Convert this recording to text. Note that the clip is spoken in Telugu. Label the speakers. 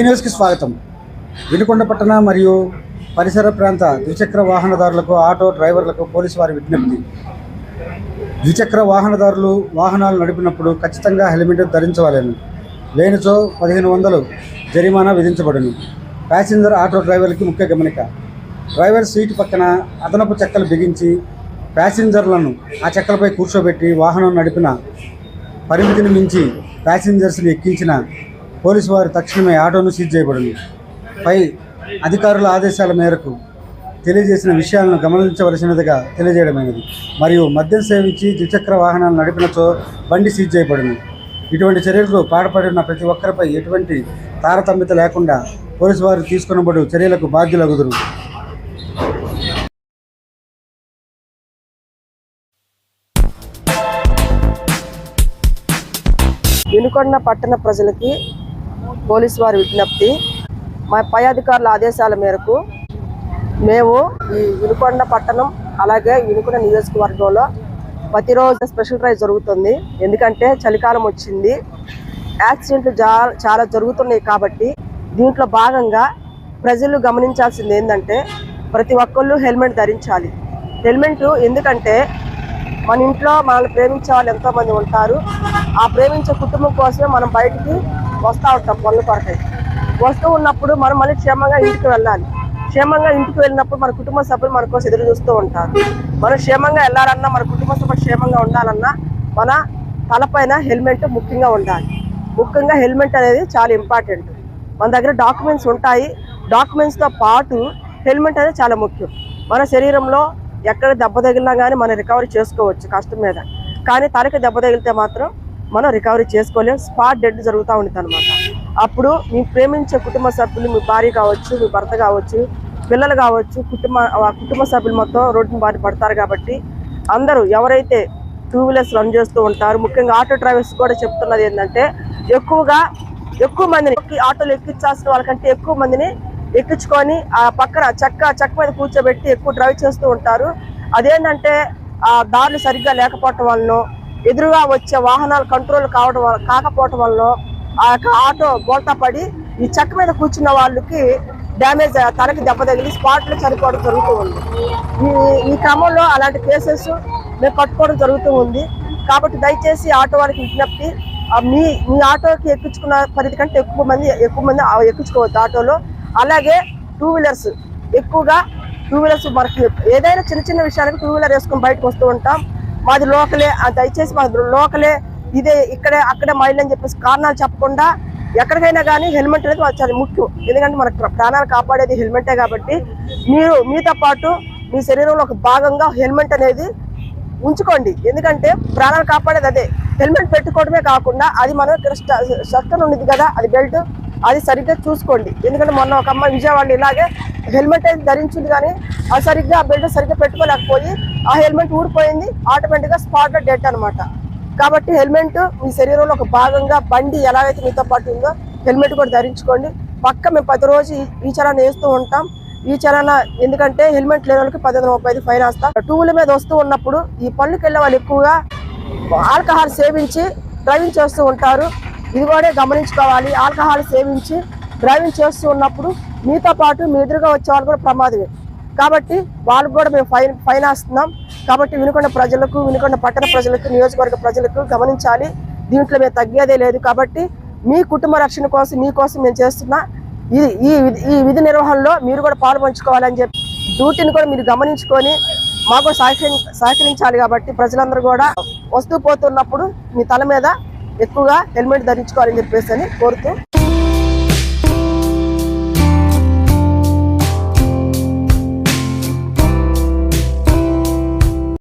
Speaker 1: న్యూస్కి స్వాగతం. వినుకొండ పట్టణ మరియు పరిసర ప్రాంత ద్విచక్ర వాహనదారులకు ఆటో డ్రైవర్లకు పోలీసు వారి విజ్ఞప్తి. ద్విచక్ర వాహనదారులు వాహనాలు నడిపినప్పుడు ఖచ్చితంగా హెల్మెట్ ధరించవలెను. లేనిచో పదిహేను వందలు జరిమానా విధించబడును. ప్యాసింజర్ ఆటో డ్రైవర్లకి ముఖ్య గమనిక. డ్రైవర్ సీటు పక్కన అదనపు చెక్కలు బిగించి ప్యాసింజర్లను ఆ చెక్కలపై కూర్చోబెట్టి వాహనం నడిపిన పరిమితిని మించి ప్యాసింజర్స్ని ఎక్కించిన పోలీసు వారు తక్షణమే ఆటోను సీజ్ చేయబడింది. పై అధికారుల ఆదేశాల మేరకు తెలియజేసిన విషయాలను గమనించవలసినదిగా తెలియజేయడమైనది. మరియు మద్యం సేవించి ద్విచక్ర వాహనాలు నడిపినచో బండి సీజ్ చేయబడింది. ఇటువంటి చర్యలకు పాల్పడిన ప్రతి ఒక్కరిపై ఎటువంటి తారతమ్యత లేకుండా పోలీసు వారు తీసుకున్నబడు చర్యలకు బాధ్యులగుదురు.
Speaker 2: వినుకొండ పట్టణ ప్రజలకి పోలీసు వారి విజ్ఞప్తి మా పై అధికారుల ఆదేశాల మేరకు మేము ఈ వినుకొండ పట్టణం అలాగే వినుకొండ నియోజకవర్గంలో ప్రతిరోజు స్పెషల్ డ్రైవ్ జరుగుతుంది. ఎందుకంటే చలికాలం వచ్చింది. యాక్సిడెంట్లు జా- చాలా జరుగుతున్నాయి కాబట్టి దీంట్లో భాగంగా ప్రజలు గమనించాల్సింది ఏంటంటే ప్రతి ఒక్కళ్ళు హెల్మెట్ ధరించాలి. హెల్మెట్ ఎందుకంటే మన ఇంట్లో మనల్ని ప్రేమించే వాళ్ళు ఎంతోమంది ఉంటారు. ఆ ప్రేమించే కుటుంబం కోసమే మనం బయటికి వస్తూ ఉంటాం పనుల కొరకై. వస్తూ ఉన్నప్పుడు మనం మళ్ళీ క్షేమంగా ఇంటికి వెళ్ళాలి. క్షేమంగా ఇంటికి వెళ్ళినప్పుడు మన కుటుంబ సభ్యులు మన కోసం ఎదురు చూస్తూ ఉంటారు. మనం క్షేమంగా వెళ్ళాలన్నా మన కుటుంబ సభ్యులు క్షేమంగా ఉండాలన్నా మన తలపైన హెల్మెట్ ముఖ్యంగా ఉండాలి. ముఖ్యంగా హెల్మెట్ అనేది చాలా ఇంపార్టెంట్. మన దగ్గర డాక్యుమెంట్స్ ఉంటాయి. డాక్యుమెంట్స్తో పాటు హెల్మెట్ అనేది చాలా ముఖ్యం. మన శరీరంలో ఎక్కడ దెబ్బ తగిలినా కానీ మనం రికవరీ చేసుకోవచ్చు కష్టం మీద. కానీ తలకి దెబ్బ తగిలితే మాత్రం మనం రికవరీ చేసుకోలేం. స్పాట్ డెడ్ జరుగుతూ ఉంటుంది అనమాట అప్పుడు మీ ప్రేమించే కుటుంబ సభ్యులు మీ భార్య కావచ్చు మీ భర్త కావచ్చు పిల్లలు కావచ్చు కుటుంబ ఆ కుటుంబ సభ్యులు మొత్తం రోడ్డుని బారి పడతారు కాబట్టి అందరూ ఎవరైతే టూ వీలర్స్ రన్ చేస్తూ ఉంటారు ముఖ్యంగా ఆటో డ్రైవర్స్ కూడా చెప్తున్నది ఏంటంటే ఎక్కువగా ఎక్కువ మందిని ఎక్కి ఆటోలు ఎక్కించాల్సిన వాళ్ళకంటే ఎక్కువ మందిని ఎక్కించుకొని ఆ పక్కన చెక్క చెక్క మీద కూర్చోబెట్టి ఎక్కువ డ్రైవ్ చేస్తూ ఉంటారు. అదేంటంటే ఆ దారులు సరిగ్గా లేకపోవటం వలన ఎదురుగా వచ్చే వాహనాలు కంట్రోల్ కావడం వల్ల కాకపోవటం వల్ల ఆ యొక్క ఆటో బోల్తా పడి ఈ చెక్క మీద కూర్చున్న వాళ్ళకి డ్యామేజ్ తనకి దెబ్బ తగిలి స్పాట్లో చనిపోవడం జరుగుతూ ఉంది. ఈ ఈ క్రమంలో అలాంటి కేసెస్ మేము పట్టుకోవడం జరుగుతూ ఉంది. కాబట్టి దయచేసి ఆటో వారికి విజ్ఞప్తి మీ మీ ఆటోకి ఎక్కించుకున్న పరిధి కంటే ఎక్కువ మంది ఎక్కువ మంది ఎక్కించుకోవచ్చు ఆటోలో. అలాగే టూ వీలర్స్ ఎక్కువగా టూ వీలర్స్ మనకి ఏదైనా చిన్న చిన్న విషయాలకు టూ వీలర్ వేసుకొని బయటకు వస్తూ ఉంటాం. మాది లోకలే దయచేసి మాది లోకలే. ఇదే ఇక్కడే అక్కడే మైల్ అని చెప్పేసి కారణాలు చెప్పకుండా ఎక్కడికైనా కానీ హెల్మెట్ అనేది చాలా ముఖ్యం. ఎందుకంటే మన ప్రాణాలు కాపాడేది హెల్మెటే కాబట్టి మీరు మీతో పాటు మీ శరీరంలో ఒక భాగంగా హెల్మెట్ అనేది ఉంచుకోండి. ఎందుకంటే ప్రాణాలు కాపాడేది అదే. హెల్మెట్ పెట్టుకోవడమే కాకుండా అది మనం ఇక్కడ షర్ట్ ఉంది కదా అది బెల్ట్. అది సరిగ్గా చూసుకోండి. ఎందుకంటే మొన్న ఒక అమ్మాయి విజయవాడలో ఇలాగే హెల్మెట్ అయితే ధరించింది కానీ అది సరిగ్గా ఆ బెల్ట్ సరిగ్గా పెట్టుకోలేకపోయి ఆ హెల్మెట్ ఊడిపోయింది. ఆటోమేటిక్గా స్పాట్లో డెడ్ అన్నమాట. కాబట్టి హెల్మెట్ మీ శరీరంలో ఒక భాగంగా బండి ఎలాగైతే మీతో పాటు ఉందో హెల్మెట్ కూడా ధరించుకోండి. పక్క మేము ప్రతిరోజు ఈ- ఈ చలాన వేస్తూ ఉంటాం. ఈ చలాన ఎందుకంటే హెల్మెట్ లేని వాళ్ళకి పది వందల ముప్పై ఐదు ఫైన్ వేస్తాం. టూ వీలర్ మీద వస్తూ ఉన్నప్పుడు ఈ పళ్ళుకి వెళ్ళే వాళ్ళు ఎక్కువగా ఆల్కహాల్ సేవించి డ్రైవింగ్ చేస్తూ ఉంటారు. ఇది కూడా గమనించుకోవాలి. ఆల్కహాల్ సేవించి డ్రైవింగ్ చేస్తూ ఉన్నప్పుడు మీతో పాటు మీ ఎదురుగా వచ్చే వాళ్ళు కూడా ప్రమాదమే. కాబట్టి వాళ్ళకు కూడా మేము ఫైన్ ఫైన్ వేస్తున్నాం. కాబట్టి వినుకొండ ప్రజలకు వినుకొండ పట్టణ ప్రజలకు నియోజకవర్గ ప్రజలకు గమనించాలి. దీంట్లో మేము తగ్గేదే లేదు. కాబట్టి మీ కుటుంబ రక్షణ కోసం మీకోసం మేము చేస్తున్న ఇది ఈ విధి- ఈ విధి నిర్వహణలో మీరు కూడా పాలు పంచుకోవాలని చెప్పి డ్యూటీని కూడా మీరు గమనించుకొని మాకు సహకరి సహకరించాలి కాబట్టి ప్రజలందరూ కూడా వస్తూ పోతున్నప్పుడు మీ తల మీద ఎక్కువగా హెల్మెట్ ధరించుకోవాలని చెప్పేసి అని కోరుతూ